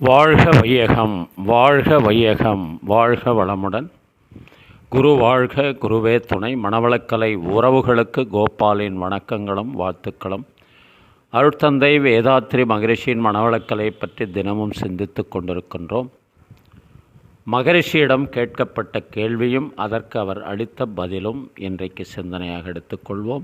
வாழ்க வையகம் வாழ்க வையகம் வாழ்க வளமுடன். குரு வாழ்க குருவே துணை மணவளக்கலை உறவுகளுக்கு கோபாலின் வணக்கங்களும் வாழ்த்துக்களும். அருட்தந்தை வேதாத்ரி மகரிஷியின் மணவளக்கலை பற்றி தினமும் சிந்தித்து கொண்டிருக்கின்றோம். மகரிஷியிடம் கேட்கப்பட்ட கேள்வியும் அதற்கு அவர் அளித்த பதிலும் இன்றைக்கு சிந்தனையாக எடுத்துக்கொள்வோம்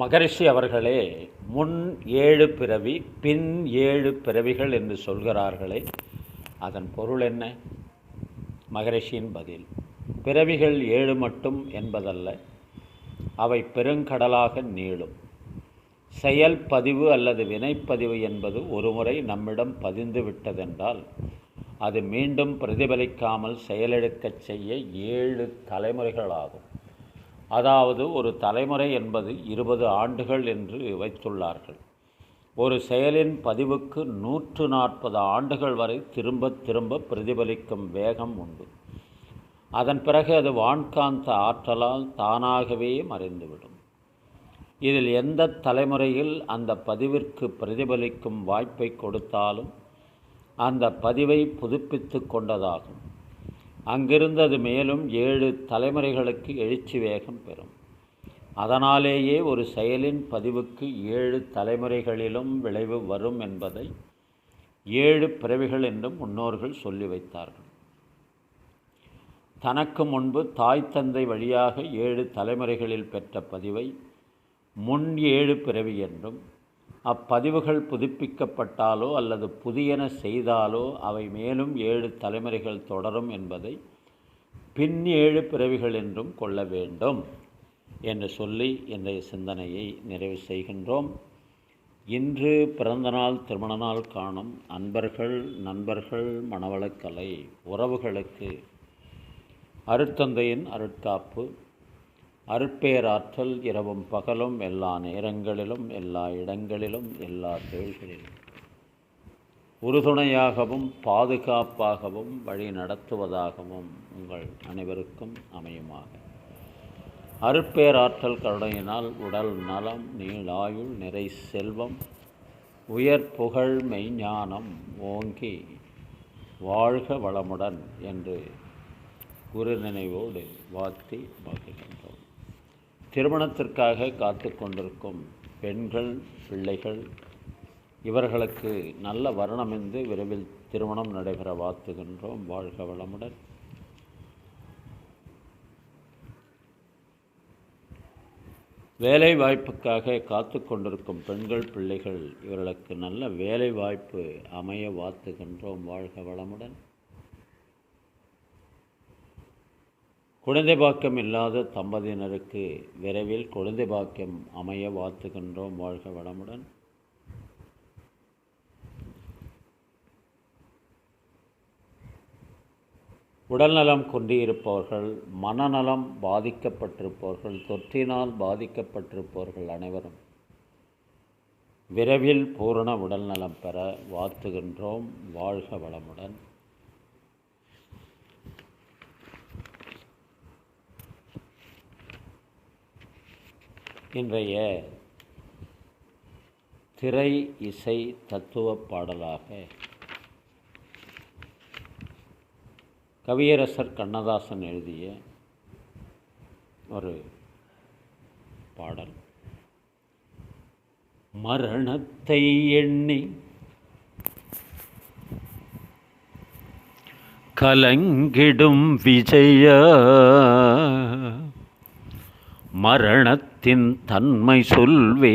மகரிஷி அவர்களே முன் ஏழு பிறவி பின் ஏழு பிறவிகள் என்று சொல்கிறார்களே அதன் பொருள் என்ன? மகரிஷியின் பதில். பிறவிகள் ஏழு மட்டும் என்பதல்ல அவை பெருங்கடலாக நீளும். செயல் பதிவு அல்லது வினைப்பதிவு என்பது ஒருமுறை நம்மிடம் பதிந்து விட்டதென்றால் அது மீண்டும் பிரதிபலிக்காமல் செயலெடுக்கச் செய்ய ஏழு தலைமுறைகளாகும். அதாவது ஒரு தலைமுறை என்பது இருபது ஆண்டுகள் என்று வைத்துள்ளார்கள். ஒரு செயலின் பதிவுக்கு நூற்று நாற்பது ஆண்டுகள் வரை திரும்ப திரும்ப பிரதிபலிக்கும் வேகம் உண்டு. அதன் பிறகு அது வான்காந்த ஆற்றலால் தானாகவே மறைந்துவிடும். இதில் எந்த தலைமுறையில் அந்த பதிவிற்கு பிரதிபலிக்கும் வாய்ப்பை கொடுத்தாலும் அந்த பதிவை புதுப்பித்து கொண்டதாகும். அங்கிருந்து அது மேலும் ஏழு தலைமுறைகளுக்கு எழுச்சி வேகம் பெறும். அதனாலேயே ஒரு செயலின் பதிவுக்கு ஏழு தலைமுறைகளிலும் விளைவு வரும் என்பதை ஏழு பிறவிகள் என்றும் முன்னோர்கள் சொல்லி வைத்தார்கள். தனக்கு முன்பு தாய் தந்தை வழியாக ஏழு தலைமுறைகளில் பெற்ற பதிவை முன் ஏழு பிறவி என்றும் அப்பதிவுகள் புதுப்பிக்கப்பட்டாலோ அல்லது புதியன செய்தாலோ அவை மேலும் ஏழு தலைமுறைகள் தொடரும் என்பதை பின் ஏழு பிறவிகள் என்றும் கொள்ள வேண்டும் என்று சொல்லி இன்றைய சிந்தனையை நிறைவு செய்கின்றோம். இன்று பிறந்தநாள் திருமண நாள் காணும் அன்பர்கள் நண்பர்கள் மணவளக்கலை உறவுகளுக்கு அருட்தந்தையின் அருட்காப்பு அருட்பேராற்றல் இரவும் பகலும் எல்லா நேரங்களிலும் எல்லா இடங்களிலும் எல்லா செயல்களிலும். உறுதுணையாகவும் பாதுகாப்பாகவும் வழி நடத்துவதாகவும் உங்கள் அனைவருக்கும் அமையுமாக. அருட்பேராற்றல் கருணையினால் உடல் நலம் நீளாயுள் நிறை செல்வம் உயர் புகழ் மெய்ஞானம் ஓங்கி வாழ்க வளமுடன் என்று குரு நினைவோடு வாழ்த்தி மகிழ்ச்சி திருமணத்திற்காக காத்து கொண்டிருக்கும் பெண்கள் பிள்ளைகள் இவர்களுக்கு நல்ல வர்ணமிந்து விரைவில் திருமணம் நடைபெற வாழ்த்துகின்றோம். வாழ்க வளமுடன். வேலை வாய்ப்புக்காக காத்து கொண்டிருக்கும் பெண்கள் பிள்ளைகள் இவர்களுக்கு நல்ல வேலை வாய்ப்பு அமைய வாழ்த்துகின்றோம். வாழ்க வளமுடன். குழந்தை பாக்கியம் இல்லாத தம்பதியினருக்கு விரைவில் குழந்தை பாக்கியம் அமைய வாழ்த்துகின்றோம். வாழ்க வளமுடன். உடல்நலம் கொண்டிருப்பவர்கள் மனநலம் பாதிக்கப்பட்டிருப்பவர்கள் தொற்றினால் பாதிக்கப்பட்டிருப்பவர்கள் அனைவரும் விரைவில் பூரண உடல்நலம் பெற வாழ்த்துகின்றோம். வாழ்க வளமுடன். இன்றைய திரை இசை தத்துவ பாடலாக கவியரசர் கண்ணதாசன் எழுதிய ஒரு பாடல். மரணத்தை எண்ணி கலங்கிடும் விஜய. மரணத்தின் தன்மை சொல்வேன்.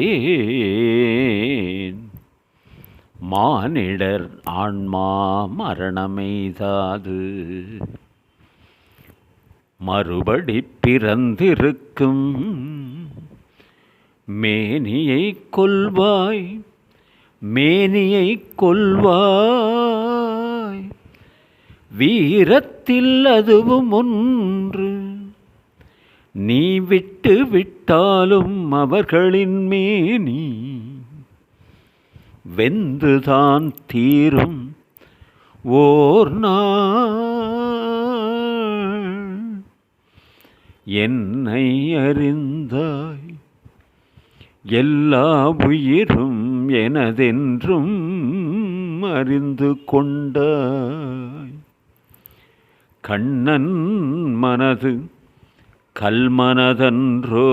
மானிடர் ஆன்மா மரணமெய்தாது. மறுபடி பிறந்திருக்கும் மேனியை கொல்வாய் மேனியை கொல்வாய். வீரத்தில் அதுவும் ஒன்று. நீ விட்டு விட்டாலும் அவர்களின் மேனி. வெந்துதான் தீரும் ஓர் நாள். என்னை அறிந்தாய். எல்லா உயிரும் எனதென்றும் அறிந்து கொண்டாய். கண்ணன் மனது கல்மனதன்றோ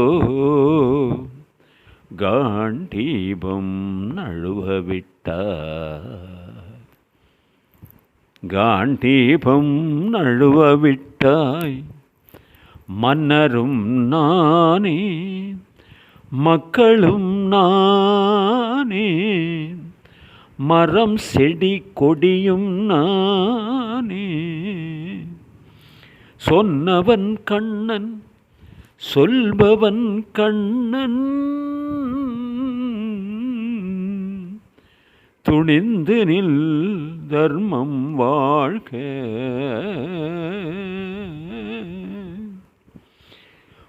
காண்டீபம் நழுவவிட்டாய் காண்டீபம் நழுவவிட்டாய். மன்னரும் நானே மக்களும் நானே மரம் செடி கொடியும் நானே. சொன்னவன் கண்ணன் சொல்பவன் கண்ணன். துணிந்து நில் தர்மம் வாழ்க.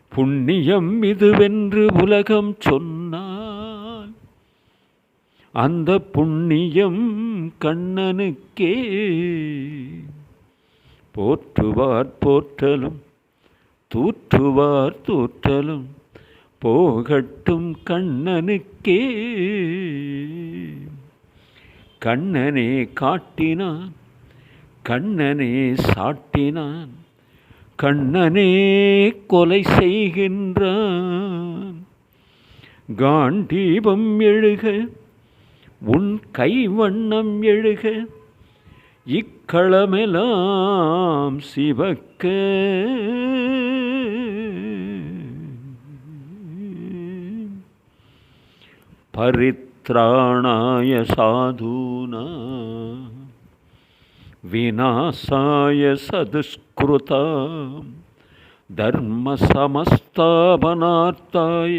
புண்ணியம் இதுவென்று உலகம் சொன்னால் அந்த புண்ணியம் கண்ணனுக்கே. போற்றுவார் போற்றலும் தூற்றுவார் தூற்றலும் போகட்டும் கண்ணனுக்கே. கண்ணனே காட்டினான் கண்ணனே சாட்டினான் கண்ணனே கொலை செய்கின்றான். காண்டீபம் எழுக உன் கைவண்ணம் எழுக இக்களமெல்லாம் சிவக்க परित्राणाय साधूना विनाशाय सदुष्कृता धर्मसमस्तापनार्ताय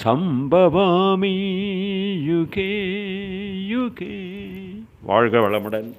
சம்பவாமி யுகே யுகே வாழ்க வளமுடன்.